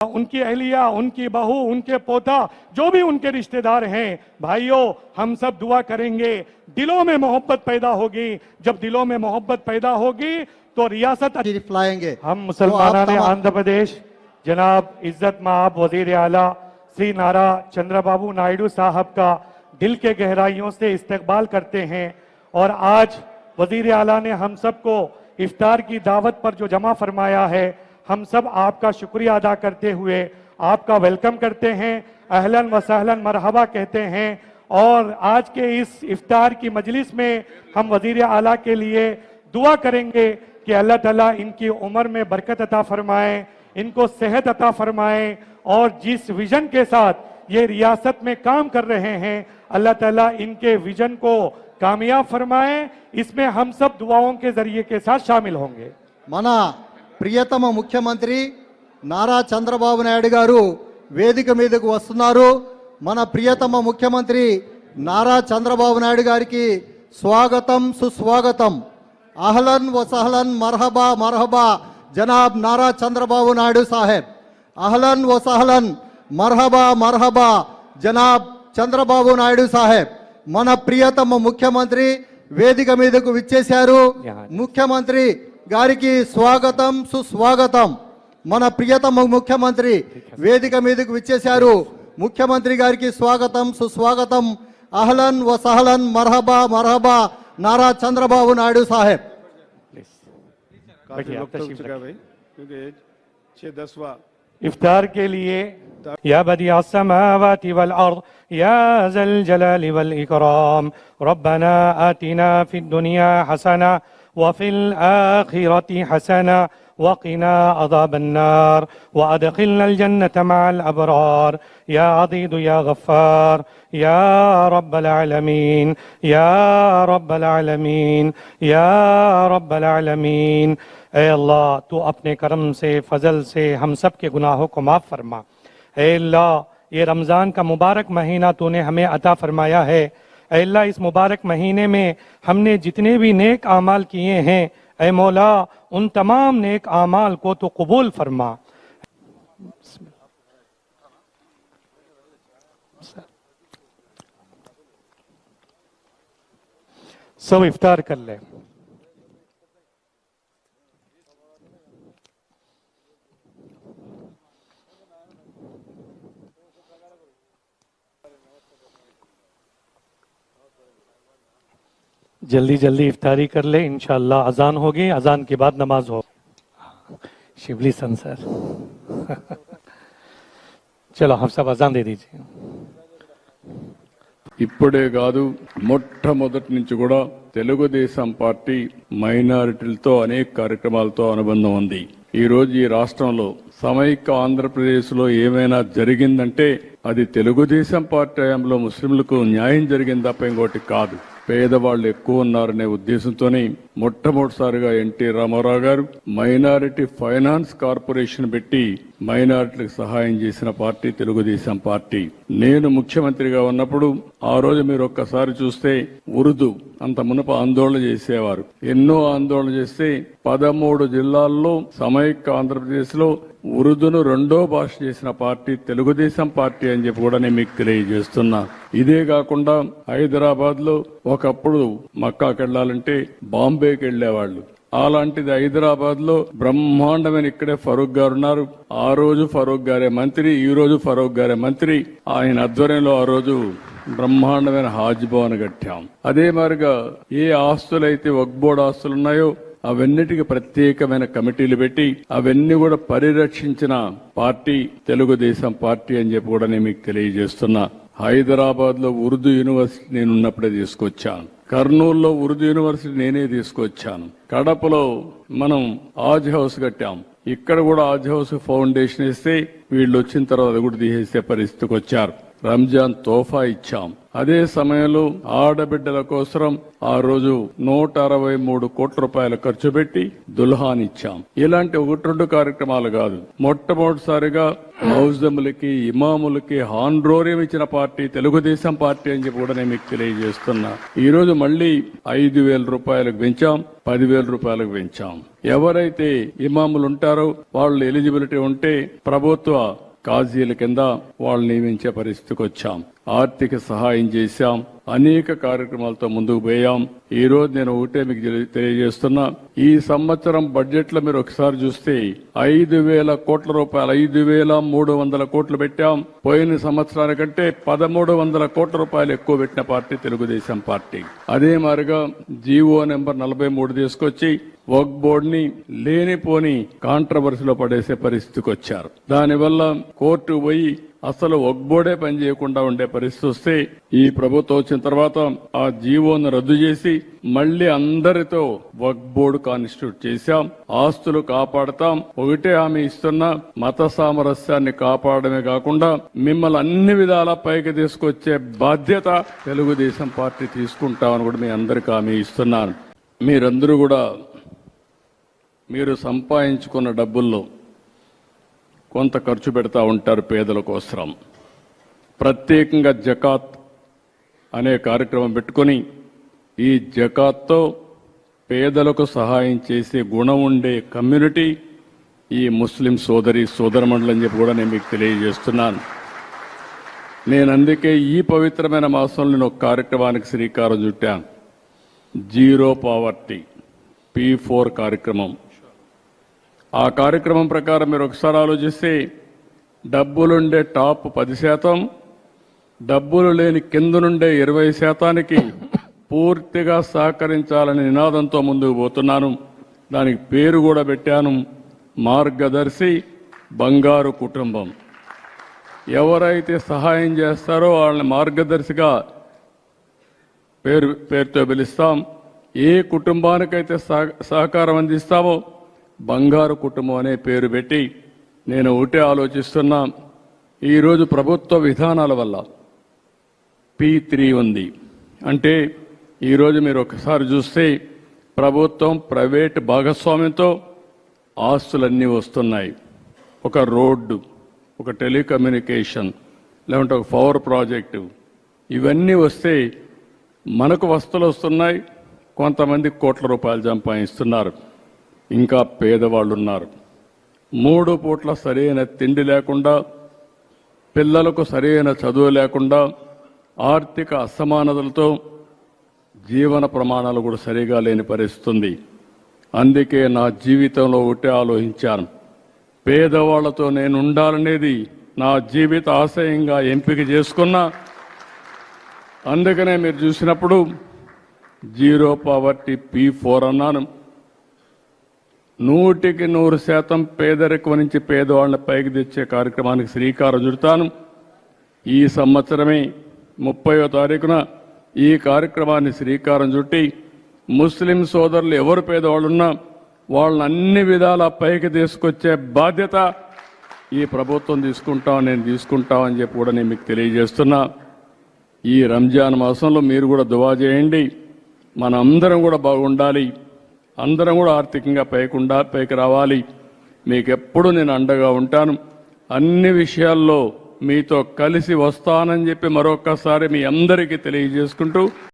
ان کی اہلیہ ان کی بہو ان کے پوتا جو بھی ان کے رشتہ دار ہیں بھائیو ہم سب دعا کریں گے دلوں میں محبت پیدا ہوگی۔ جب دلوں میں محبت پیدا ہوگی تو ریاست جی، لائیں گے۔ ہم مسلمانان آندھر پردیش جناب عزت مآب وزیر اعلیٰ سری نارا چندر بابو نائیڈو صاحب کا دل کے گہرائیوں سے استقبال کرتے ہیں۔ اور آج وزیر اعلیٰ نے ہم سب کو افطار کی دعوت پر جو جمع فرمایا ہے ہم سب آپ کا شکریہ ادا کرتے ہوئے آپ کا ویلکم کرتے ہیں۔ اہلاً و سہلاً مرحبا کہتے ہیں۔ اور آج کے اس افطار کی مجلس میں ہم وزیر اعلیٰ کے لیے دعا کریں گے کہ اللہ تعالیٰ ان کی عمر میں برکت عطا فرمائے، ان کو صحت عطا فرمائے اور جس ویژن کے ساتھ یہ ریاست میں کام کر رہے ہیں، اللہ تعالیٰ ان کے ویژن کو کامیاب فرمائے۔ اس میں ہم سب دعاؤں کے ذریعے کے ساتھ شامل ہوں گے۔ مانا ప్రియతమ ముఖ్యమంత్రి నారా చంద్రబాబు నాయుడు గారు వేదిక మీదకు వస్తున్నారు. మన ప్రియతమ ముఖ్యమంత్రి నారా చంద్రబాబు నాయుడు గారికి స్వాగతం సుస్వాగతం. అహ్లన్ వసహలన్ మర్హబా మర్హబా జనాబ్ నారా చంద్రబాబు నాయుడు సాహెబ్. అహ్లన్ వసహలన్ మర్హబా మర్హబా జనాబ్ చంద్రబాబు నాయుడు సాహెబ్. మన ప్రియతమ ముఖ్యమంత్రి వేదిక మీదకు విచ్చేశారు. ముఖ్యమంత్రి گوگت من پر والاکرام ربنا آتنا فی الدنیا حسنہ وفي الآخرة حسنة وقنا عذاب النار وأدخلنا الجنة مع الأبرار. يا عضيد يا غفار، يا رب العالمين، يا رب العالمين، يا رب العالمين. اے اللہ، تو اپنے کرم سے، فضل سے ہم سب کے گناہوں کو معاف فرما۔ اے اللہ، یہ رمضان کا مبارک مہینہ تو نے ہمیں عطا فرمایا ہے۔ اے اللہ، اس مبارک مہینے میں ہم نے جتنے بھی نیک اعمال کیے ہیں، اے مولا، ان تمام نیک اعمال کو تو قبول فرما۔ سب افطار کر لیں जल्दी जल्दी इफ्तारी कर ले इंशाल्लाह अजान होगी अजान के बाद नमाज हो शिवली सन सर चलो हम सब अजान दे दीजिए ఇప్పుడే కాదు మొట్టమొదటి నుంచి కూడా తెలుగుదేశం పార్టీ మైనారిటీలతో అనేక కార్యక్రమాలతో అనుబంధం ఉంది ఈ రోజు ఈ రాష్ట్రంలో సమైక్య ఆంధ్రప్రదేశ్ లో ఏమైనా జరిగిందంటే అది తెలుగుదేశం పార్టీ హయాంలో ముస్లింలకు న్యాయం జరిగింది తప్ప ఇంకోటి కాదు పేదవాళ్ళు ఎక్కువ ఉన్నారనే ఉద్దేశంతోనే మొట్టమొదటిసారిగా ఎన్టీ రామారావు గారు మైనారిటీ ఫైనాన్స్ కార్పొరేషన్ పెట్టి మైనారిటీలకు సహాయం చేసిన పార్టీ తెలుగుదేశం పార్టీ. నేను ముఖ్యమంత్రిగా ఉన్నప్పుడు ఆ రోజు మీరు ఒక్కసారి చూస్తే ఉర్దూ అంత మునప ఆందోళన చేసేవారు. ఎన్నో ఆందోళన చేస్తే పదమూడు జిల్లాల్లో సమైక్య ఆంధ్రప్రదేశ్లో ఉరుదును రెండో భాష చేసిన పార్టీ తెలుగుదేశం పార్టీ అని చెప్పి కూడా నేను మీకు తెలియజేస్తున్నా. ఇదే కాకుండా హైదరాబాద్లో ఒకప్పుడు మక్కాకి వెళ్ళాలంటే బాంబేకి వెళ్ళేవాళ్ళు అలాంటిది హైదరాబాద్లో బ్రహ్మాండమైన ఇక్కడే ఫరూక్ గారు ఉన్నారు. ఆ రోజు ఫరూక్ గారే మంత్రి ఈ రోజు ఫరూక్ గారే మంత్రి. ఆయన ఆధ్వర్యంలో ఆ రోజు బ్రహ్మాండమైన హాజ్ భవన్ కట్టాం. అదే మాదిరిగా ఏ ఆస్తులైతే వక్బోర్డ్ ఆస్తులు ఉన్నాయో అవన్నిటికి ప్రత్యేకమైన కమిటీలు పెట్టి అవన్నీ కూడా పరిరక్షించిన పార్టీ తెలుగుదేశం పార్టీ అని చెప్పి కూడా నేను మీకు తెలియజేస్తున్నా. హైదరాబాద్లో ఉర్దూ యూనివర్సిటీ నేను ఉన్నప్పుడే తీసుకొచ్చాను. కర్నూలులో ఉర్దూ యూనివర్సిటీ నేనే తీసుకొచ్చాను. కడపలో మనం ఆజ్ హౌస్ కట్టాం. ఇక్కడ కూడా ఆజ్ హౌస్ ఫౌండేషన్ ఇస్తే వీళ్ళు వచ్చిన తర్వాత అది కూడా తీసేసే పరిస్థితికి వచ్చారు. రంజాన్ తోఫా ఇచ్చాం. అదే సమయంలో ఆడబిడ్డల కోసం ఆ రోజు నూట అరవై మూడు కోట్ల రూపాయలు ఖర్చు పెట్టి దుల్హాన్ ఇచ్చాం. ఇలాంటి ఒకటి రెండు కార్యక్రమాలు కాదు. మొట్టమొదటిసారిగా మౌజములకి ఇమాములకి హాన్రోరియం ఇచ్చిన పార్టీ తెలుగుదేశం పార్టీ అని చెప్పి కూడా నేను మీకు తెలియజేస్తున్నా. ఈ రోజు మళ్ళీ ఐదు వేల రూపాయలకు పెంచాం పదివేల రూపాయలకు పెంచాం. ఎవరైతే ఇమాములు ఉంటారో వాళ్ళు ఎలిజిబిలిటీ ఉంటే ప్రభుత్వ కాజీల కింద వాళ్ళు నియమించే పరిస్థితికి వచ్చాం. ఆర్థిక సహాయం చేశాం. అనేక కార్యక్రమాలతో ముందుకు పోయాం. ఈ రోజు నేను ఒకటే మీకు తెలియజేస్తున్నా. ఈ సంవత్సరం బడ్జెట్లో మీరు ఒకసారి చూస్తే ఐదు వేల కోట్ల రూపాయలు ఐదు వేల మూడు వందల కోట్లు పెట్టాం. పోయిన సంవత్సరానికంటే పదమూడు వందల కోట్ల రూపాయలు ఎక్కువ పెట్టిన పార్టీ తెలుగుదేశం పార్టీ. అదే మారిగా జీవో నెంబర్ నలభై మూడు తీసుకొచ్చి వర్క్ బోర్డ్ని లేనిపోని కాంట్రవర్సీలో పడేసే పరిస్థితికి వచ్చారు దానివల్ల కోర్టు పోయి అసలు వర్క్ బోర్డే పనిచేయకుండా ఉండే పరిస్థితి వస్తే ఈ ప్రభుత్వం వచ్చిన తర్వాత ఆ జీవోను రద్దు చేసి మళ్ళీ అందరితో వర్క్ బోర్డు కాన్స్టిట్యూట్ చేశాం. ఆస్తులు కాపాడతాం. ఒకటే హామీ ఇస్తున్న మత సామరస్యాన్ని కాపాడమే కాకుండా మిమ్మల్ని అన్ని విధాల పైకి తీసుకొచ్చే బాధ్యత తెలుగుదేశం పార్టీ తీసుకుంటామని కూడా మీ అందరికి హామీ ఇస్తున్నాను. మీరందరూ కూడా మీరు సంపాదించుకున్న డబ్బుల్లో కొంత ఖర్చు పెడతా ఉంటారు పేదల కోసం ప్రత్యేకంగా జకాత్ అనే కార్యక్రమం పెట్టుకొని ఈ జకాత్తో పేదలకు సహాయం చేసే గుణం ఉండే కమ్యూనిటీ ఈ ముస్లిం సోదరి సోదరమండలి అని చెప్పి కూడా నేను మీకు తెలియజేస్తున్నాను. నేను అందుకే ఈ పవిత్రమైన మాసంలో నేను ఒక కార్యక్రమానికి శ్రీకారం చుట్టాను. జీరో పావర్టీ పీ ఫోర్ కార్యక్రమం. ఆ కార్యక్రమం ప్రకారం మీరు ఒకసారి ఆలోచిస్తే డబ్బులుండే టాప్ పది శాతం డబ్బులు లేని కింద నుండే ఇరవై శాతానికి పూర్తిగా సహకరించాలనే నినాదంతో ముందుకు పోతున్నాను. దానికి పేరు కూడా పెట్టాను. మార్గదర్శి బంగారు కుటుంబం. ఎవరైతే సహాయం చేస్తారో వాళ్ళని మార్గదర్శిగా పేరు పేరుతో పిలుస్తాం. ఏ కుటుంబానికైతే సహ- సహకారం అందిస్తామో బంగారు కుటుంబం అనే పేరు పెట్టి నేను ఒకటే ఆలోచిస్తున్నా. ఈరోజు ప్రభుత్వ విధానాల వల్ల పి త్రీ ఉంది. అంటే ఈరోజు మీరు ఒకసారి చూస్తే ప్రభుత్వం ప్రైవేట్ భాగస్వామ్యంతో ఆస్తులన్నీ వస్తున్నాయి. ఒక రోడ్డు ఒక టెలికమ్యూనికేషన్ లేకుంటే ఒక పవర్ ప్రాజెక్టు ఇవన్నీ వస్తే మనకు వస్తువులు వస్తున్నాయి. కొంతమంది కోట్ల రూపాయలు సంపాదిస్తున్నారు. ఇంకా పేదవాళ్ళు ఉన్నారు మూడు పూట్ల సరైన తిండి లేకుండా పిల్లలకు సరైన చదువు లేకుండా ఆర్థిక అసమానతలతో జీవన ప్రమాణాలు కూడా సరిగా లేని పరిస్థితుంది. అందుకే నా జీవితంలో ఒకటే ఆలోచించాను. పేదవాళ్ళతో నేను ఉండాలనేది నా జీవిత ఆశయంగా ఎంపిక చేసుకున్నా అందుకనే మీరు చూసినప్పుడు జీరో పావర్టీ పీ ఫోర్ అన్నాను. నూటికి నూరు శాతం పేదరికం నుంచి పేదవాళ్ళని పైకి తెచ్చే కార్యక్రమానికి శ్రీకారం చుడతాను. ఈ సంవత్సరమే ముప్పయో తారీఖున ఈ కార్యక్రమాన్ని శ్రీకారం చుట్టి ముస్లిం సోదరులు ఎవరు పేదవాళ్ళున్నా వాళ్ళని అన్ని విధాల పైకి తీసుకొచ్చే బాధ్యత ఈ ప్రభుత్వం తీసుకుంటాం నేను తీసుకుంటాం అని చెప్పి కూడా నేను మీకు తెలియజేస్తున్నా. ఈ రంజాన్ మాసంలో మీరు కూడా దువా చేయండి. మనందరం కూడా బాగుండాలి. అందరం కూడా ఆర్థికంగా పైకుండా పైకి రావాలి. మీకు ఎప్పుడు నేను అండగా ఉంటాను. అన్ని విషయాల్లో మీతో కలిసి వస్తానని చెప్పి మరొక్కసారి మీ అందరికీ తెలియజేసుకుంటూ